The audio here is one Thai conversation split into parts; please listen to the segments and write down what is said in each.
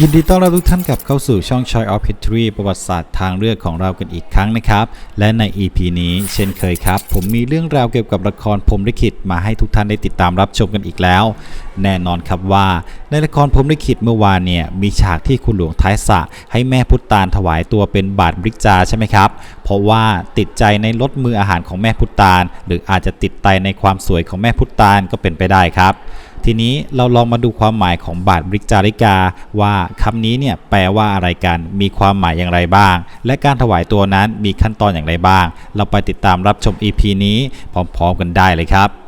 ยินดีต้อนรับทุกท่านกลับเข้าสู่ช่อง Choice of History ประวัติศาสตร์ทางเลือกของเรากันอีกครั้งนะครับ และใน EP นี้เช่นเคยครับ ผมมีเรื่องราวเกี่ยวกับละครพรมลิขิตมาให้ทุกท่านได้ติดตามรับชมกันอีกแล้ว แน่นอนครับว่า ในละครพรมลิขิตเมื่อวานเนี่ยมีฉากที่คุณหลวงท้ายสระให้แม่พุทธานถวายตัวเป็นบาทบริจาใช่ไหมครับ เพราะว่าติดใจในรสมืออาหารของแม่พุทธาน หรืออาจจะติดใจในความสวยของแม่พุทธานก็เป็นไปได้ครับ ทีนี้เราลองมาดูความหมายของบาทบริจาริกา ว่าคำนี้เนี่ยแปลว่าอะไรกันมีความหมายอย่างไรบ้าง และการถวายตัวนั้นมีขั้นตอนอย่างไรบ้าง เราไปติดตามรับชม EP นี้พร้อมๆกันได้เลยครับ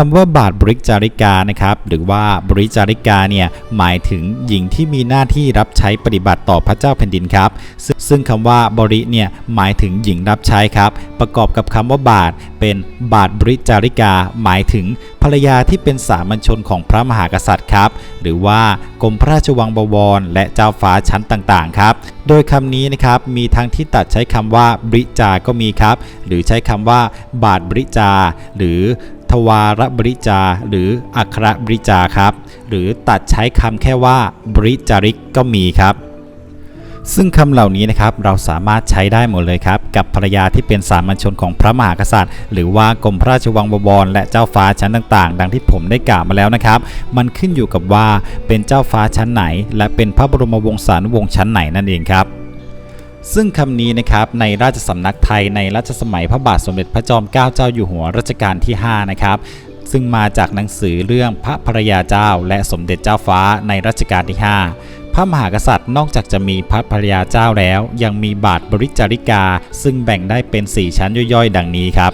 คำว่าบาทบริจาริกานะครับหรือว่าบริจาริกาเนี่ยหมายถึงหญิงที่มีหน้าที่รับใช้ปฏิบัติต่อพระเจ้าแผ่นดินครับ ซึ่งคำว่าบริเนี่ยหมายถึงหญิงรับใช้ครับ ประกอบกับคำว่าบาทเป็นบาทบริจาริกา หมายถึงภรรยาที่เป็นสามัญชนของพระมหากษัตริย์ครับ หรือว่ากรมพระราชวังบวร และเจ้าฟ้าชั้นต่างๆครับ โดยคำนี้นะครับมีทั้งที่ตัดใช้คำว่าบริจาก็มีครับ หรือใช้คำว่าบาทบริจา หรือ ทวารบริจา หรืออัครบริจาครับ หรือตัดใช้คำแค่ว่าบริจาริกก็มีครับ ซึ่งคำเหล่านี้นะครับเราสามารถใช้ได้หมดเลยครับ กับภรรยาที่เป็นสามัญชนของพระมหากษัตริย์ หรือว่ากรมพระราชวังบวรและเจ้าฟ้าชั้นต่างๆ ดังที่ผมได้กล่าวมาแล้วนะครับ มันขึ้นอยู่กับว่าเป็นเจ้าฟ้าชั้นไหน และเป็นพระบรมวงศานุวงศ์ชั้นไหนนั่นเองครับ ซึ่งคำนี้นะครับในราชสำนักไทยในรัชสมัยพระบาทสมเด็จพระจอมเกล้าเจ้าอยู่หัวรัชกาลที่ 5 นะครับซึ่งมาจากหนังสือเรื่องพระภรยาเจ้า และสมเด็จเจ้าฟ้าในรัชกาลที่ 5 พระมหากษัตริย์นอกจากจะมีพระภรยาเจ้าแล้ว ยังมีบาทบริจาริกา ซึ่งแบ่งได้เป็น 4 ชั้นย่อยๆ ดังนี้ครับ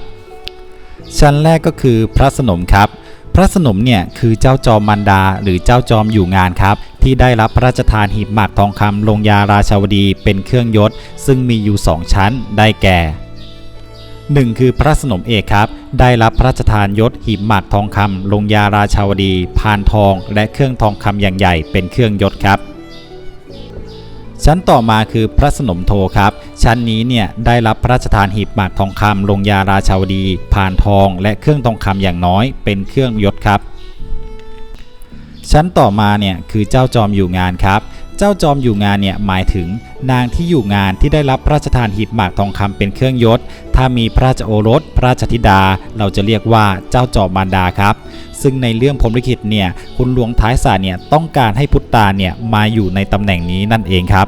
ชั้นแรกก็คือพระสนมครับ พระสนมเนี่ยคือเจ้าจอมมันดาหรือเจ้าจอมอยู่งานครับ ที่ได้รับพระราชทานหีบหมากทองคำลงยาราชาวดีเป็นเครื่องยศ ซึ่งมีอยู่สองชั้นได้แก่หนึ่งคือพระสนมเอกครับ ได้รับพระราชทานยศหีบหมากทองคำลงยาราชาวดี พานทอง และเครื่องทองคำอย่างใหญ่เป็นเครื่องยศครับ ชั้นต่อมาคือพระสนมโทครับ ชั้นนี้เนี่ยได้รับพระราชทานหีบหมากทองคำลงยาราชาวดีผ่านทอง และเครื่องทองคำอย่างน้อย เป็นเครื่องยศครับ ชั้นต่อมาเนี่ยคือเจ้าจอมอยู่งานครับ เจ้าจอมอยู่งานเนี่ยหมายถึง นางที่อยู่งานที่ได้รับพระราชทานหีบหมากทองคำเป็นเครื่องยศ ถ้ามีพระราชโอรส พระราชธิดา เราจะเรียกว่าเจ้าจอมมารดาครับ ซึ่งในเรื่องพรมลิขิตเนี่ยคุณหลวงท้ายสาเนี่ยต้องการให้พุทธาเนี่ยมาอยู่ในตำแหน่งนี้นั่นเองครับ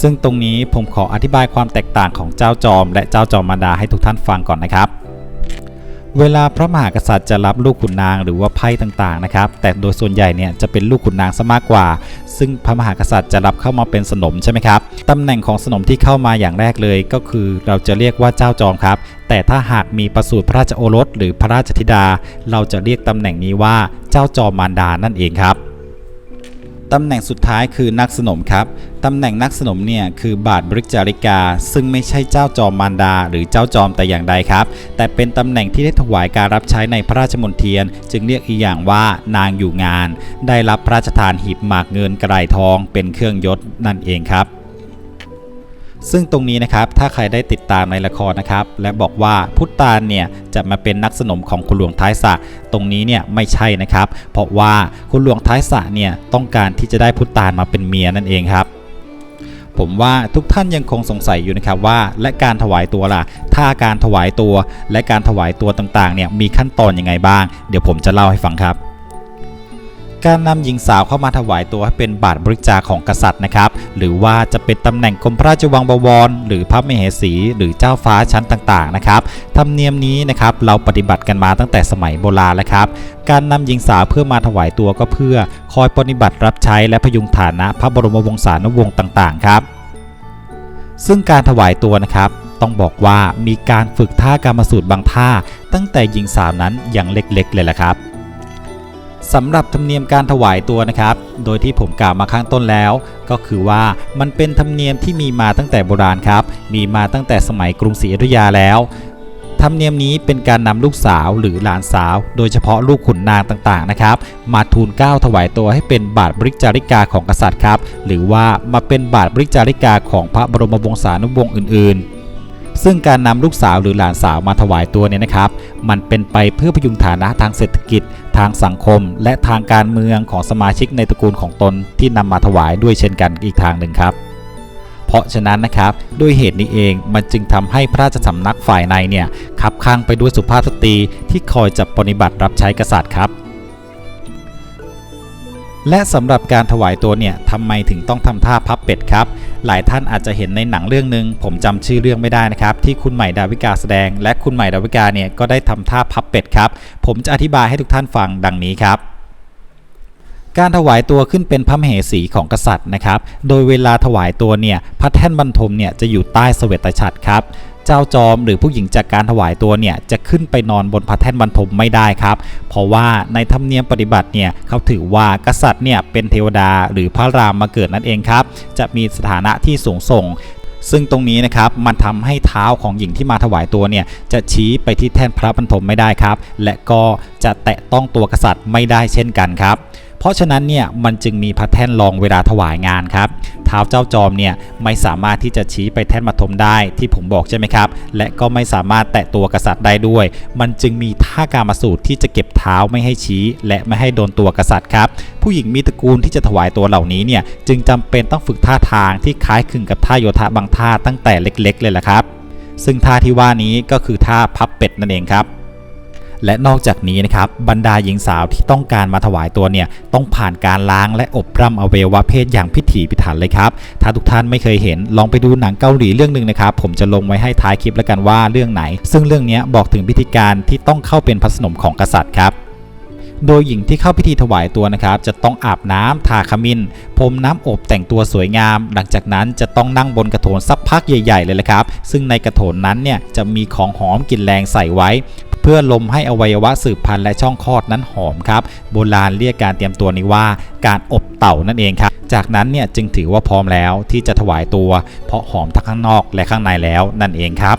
ซึ่งตรงนี้ผมขออธิบายความแตกต่างของเจ้าจอม และเจ้าจอมมารดาให้ทุกท่านฟังก่อนนะครับ เวลาพระมหากษัตริย์จะรับลูกขุนนางหรือว่าไพ่ต่างๆนะครับ แต่โดยส่วนใหญ่เนี่ยจะเป็นลูกขุนนางซะมากกว่า ซึ่งพระมหากษัตริย์จะรับเข้ามาเป็นสนมใช่ไหมครับตำแหน่งของสนมที่เข้ามาอย่างแรกเลยก็คือเราจะเรียกว่าเจ้าจอมครับ แต่ถ้าหากมีประสูติพระราชโอรส หรือพระราชธิดา เราจะเรียกตำแหน่งนี้ว่าเจ้าจอมมารดานั่นเองครับ ตำแหน่งสุดท้ายคือนักสนมครับ ตำแหน่งนักสนมเนี่ยคือบาทบริจาริกา ซึ่งไม่ใช่เจ้าจอมมารดา หรือเจ้าจอมแต่อย่างใดครับ แต่เป็นตำแหน่งที่ได้ถวายการรับใช้ในพระราชมณฑียน จึงเรียกอีกอย่างว่านางอยู่งาน ได้รับพระราชทานหีบหมากเงินกระไรทอง เป็นเครื่องยศนั่นเองครับ ซึ่งตรงนี้นะครับถ้าใครได้ติดตามในละครนะครับและบอกว่าพุทธานเนี่ยจะมาเป็นนักสนมของคุณหลวงท้ายสระตรงนี้เนี่ยไม่ใช่นะครับ เพราะว่าคุณหลวงท้ายสระเนี่ยต้องการที่จะได้พุทธานมาเป็นเมียนั่นเองครับผมว่าทุกท่านยังคงสงสัยอยู่นะครับว่า และการถวายตัวล่ะ ถ้าการถวายตัว และการถวายตัวต่างๆเนี่ยมีขั้นตอนยังไงบ้าง เดี๋ยวผมจะเล่าให้ฟังครับ การนำหญิงสาวเข้ามาถวายตัวให้เป็นบาทบริจาคของกษัตริย์นะครับ หรือว่าจะเป็นตำแหน่งกรมพระราชวังบวร หรือพระมเหสี หรือเจ้าฟ้าชั้นต่างๆนะครับธรรมเนียมนี้นะครับเราปฏิบัติกันมาตั้งแต่สมัยโบราณแล้วครับ การนำหญิงสาวเพื่อมาถวายตัวก็เพื่อ คอยปฏิบัติรับใช้และพยุงฐานะพระบรมวงศานุวงศ์ต่างๆครับ ซึ่งการถวายตัวนะครับต้องบอกว่ามีการฝึกท่ากรรมสูตรบางท่า ตั้งแต่หญิงสาวนั้นอยังเล็กๆเลยแหละครับ สำหรับธรรมเนียมการถวายตัวนะครับ โดยที่ผมกล่าวมาข้างต้นแล้ว ก็คือว่ามันเป็นธรรมเนียมที่มีมาตั้งแต่โบราณครับ มีมาตั้งแต่สมัยกรุงศรีอยุธยาแล้ว ธรรมเนียมนี้เป็นการนำลูกสาวหรือหลานสาว โดยเฉพาะลูกขุนนางต่างๆนะครับ มาทูลเก้าถวายตัวให้เป็นบาทบริจาริกาของกษัตริย์ครับ หรือว่ามาเป็นบาทบริจาริกาของพระบรมวงศานุวงศ์อื่นๆ ซึ่งการนำลูกสาวหรือหลานสาวมาถวายตัวเนี่ยนะครับ มันเป็นไปเพื่อพยุงฐานะทางเศรษฐกิจ ทางสังคม และทางการเมืองของสมาชิกในตระกูลของตนที่นำมาถวายด้วยเช่นกันอีกทางหนึ่งครับเพราะฉะนั้นนะครับด้วยเหตุนี้เองมันจึงทำให้พระราชสำนักฝ่ายในเนี่ยคับข้างไปด้วยสุภาพสตรีที่คอยจับปฏิบัติรับใช้กษัตริย์ครับ และสำหรับการถวายตัวเนี่ยทำไมถึงต้องทำท่าพับเป็ดครับ หลายท่านอาจจะเห็นในหนังเรื่องหนึ่งผมจำชื่อเรื่องไม่ได้นะครับ ที่คุณใหม่ดาวิกาแสดง และคุณใหม่ดาวิกาเนี่ยก็ได้ทำท่าพับเป็ดครับ ผมจะอธิบายให้ทุกท่านฟังดังนี้ครับการถวายตัวขึ้นเป็นพระมเหสีของกษัตริย์นะครับ โดยเวลาถวายตัวเนี่ย พระแท่นบรรทมเนี่ยจะอยู่ใต้เสวตฉัตรครับ เจ้าจอม หรือผู้หญิงจากการถวายตัวเนี่ยจะขึ้นไปนอนบนพระแท่นบรรทมไม่ได้ครับ เพราะว่าในธรรมเนียมปฏิบัติเนี่ยเขาถือว่ากษัตริย์เนี่ยเป็นเทวดาหรือพระรามมาเกิดนั่นเองครับ จะมีสถานะที่สูงส่งซึ่งตรงนี้นะครับมันทำให้เท้าของหญิงที่มาถวายตัวเนี่ยจะชี้ไปที่แท่นพระบรรทมไม่ได้ครับ และก็จะแตะต้องตัวกษัตริย์ไม่ได้เช่นกันครับ เพราะฉะนั้นเนี่ยมันจึงมีพระแท่นรองเวลาถวายงานครับเท้าเจ้าจอมเนี่ยไม่สามารถที่จะชี้ไปแท่นบรรทมได้ที่ผมบอกใช่ไหมครับ และก็ไม่สามารถแตะตัวกษัตริย์ได้ด้วย มันจึงมีท่าการมาสูตรที่จะเก็บเท้าไม่ให้ชี้ และไม่ให้โดนตัวกษัตริย์ครับผู้หญิงมีตระกูลที่จะถวายตัวเหล่านี้เนี่ยจึงจำเป็นต้องฝึกท่าทางที่คล้ายคลึงกับท่าโยธาบางท่าตั้งแต่เล็ก ๆ เลยแหละครับ ซึ่งท่าที่ว่านี้ก็คือท่าพับเป็ดนั่นเองครับ และนอกจากนี้นะครับบรรดาหญิงสาวที่ต้องการมาถวายตัวเนี่ยต้องผ่านการล้างและอบรำอวัยวะเพศอย่างพิถีพิถันเลยครับ ถ้าทุกท่านไม่เคยเห็นลองไปดูหนังเกาหลีเรื่องหนึ่งนะครับ ผมจะลงไว้ให้ท้ายคลิปแล้วกันว่าเรื่องไหน ซึ่งเรื่องนี้บอกถึงพิธีการที่ต้องเข้าเป็นพระสนมของกษัตริย์ครับโดยหญิงที่เข้าพิธีถวายตัวนะครับ จะต้องอาบน้ำทาขมิ้นพรมน้ำอบแต่งตัวสวยงาม หลังจากนั้นจะต้องนั่งบนกระโถนสักพักใหญ่ ๆ เลยละครับ ซึ่งในกระโถนนั้นเนี่ยจะมีของหอมกลิ่นแรงใส่ไว้ พื่อลมให้อวัยวะสืบพันธุ์และช่องคลอดนั้นหอมครับโบราณเรียกการเตรียมตัวนี้ว่าการอบเต่านั่นเองครับจากนั้นเนี่ยจึงถือว่าพร้อมแล้วที่จะถวายตัว เพราะหอมทั้งข้างนอกและข้างในแล้วนั่นเองครับ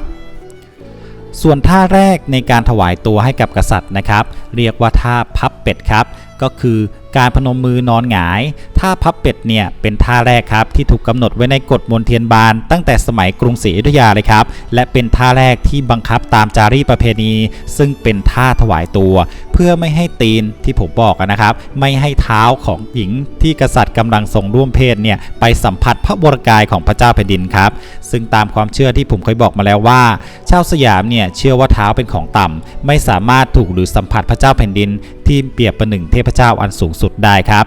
ส่วนท่าแรกในการถวายตัวให้กับกษัตริย์นะครับ เรียกว่าท่าพับเป็ดครับ ก็คือการพนมมือนอนหงายท่าพับเป็ดเนี่ยเป็นท่าแรกครับที่ถูกกำหนดไว้ในกฎมนเทียนบาน ตั้งแต่สมัยกรุงศรีอยุธยาเลยครับ และเป็นท่าแรกที่บังคับตามจารีประเพณี ซึ่งเป็นท่าถวายตัว เพื่อไม่ให้ตีนที่ผมบอกนะครับ ไม่ให้เท้าของหญิงที่กษัตริย์กำลังทรงร่วมเพศเนี่ยไปสัมผัสพระบรกายของพระเจ้าแผ่นดินครับ ซึ่งตามความเชื่อที่ผมเคยบอกมาแล้วว่า ชาวสยามเนี่ยเชื่อว่าเท้าเป็นของต่ำไม่สามารถถูกหรือสัมผัสพระเจ้าแผ่นดิน ที่เปรียบประหนึ่งเทพเจ้าอันสูงสุดได้ครับ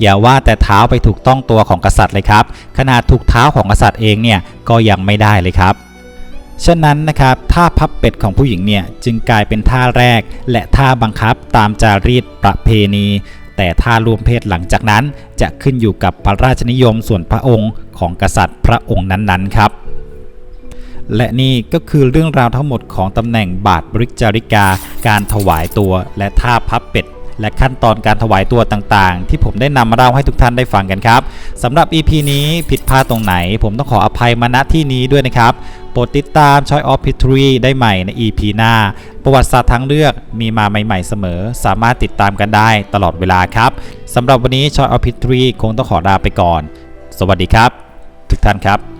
อย่าว่าแต่เท้าไปถูกต้องตัวของกษัตริย์เลยครับ ขนาดถูกเท้าของกษัตริย์เองเนี่ยก็ยังไม่ได้เลยครับ ฉะนั้นนะครับท่าพับเป็ดของผู้หญิงเนี่ยจึงกลายเป็นท่าแรก และท่าบังคับตามจารีตประเพณี แต่ท่ารวมเพศหลังจากนั้น จะขึ้นอยู่กับพระราชนิยมส่วนพระองค์ของกษัตริย์พระองค์นั้นๆครับ และนี่ก็คือเรื่องราวทั้งหมดของตำแหน่งบาทบริจาริกา การถวายตัว และท่าพับเป็ดและขั้นตอนการถวายตัวต่างๆ ที่ผมได้นำมาเล่าให้ทุกท่านได้ฟังกันครับสำหรับ EP นี้ผิดพลาดตรงไหน ผมต้องขออภัยมาณที่นี้ด้วยนะครับโปรดติดตาม Choice of History ได้ใหม่ใน EP หน้า ประวัติศาสตร์ทางเลือกมีมาใหม่ๆเสมอ สามารถติดตามกันได้ตลอดเวลาครับสำหรับวันนี้ Choice of History คงต้องขอลาไปก่อน สวัสดีครับ ทุกท่านครับ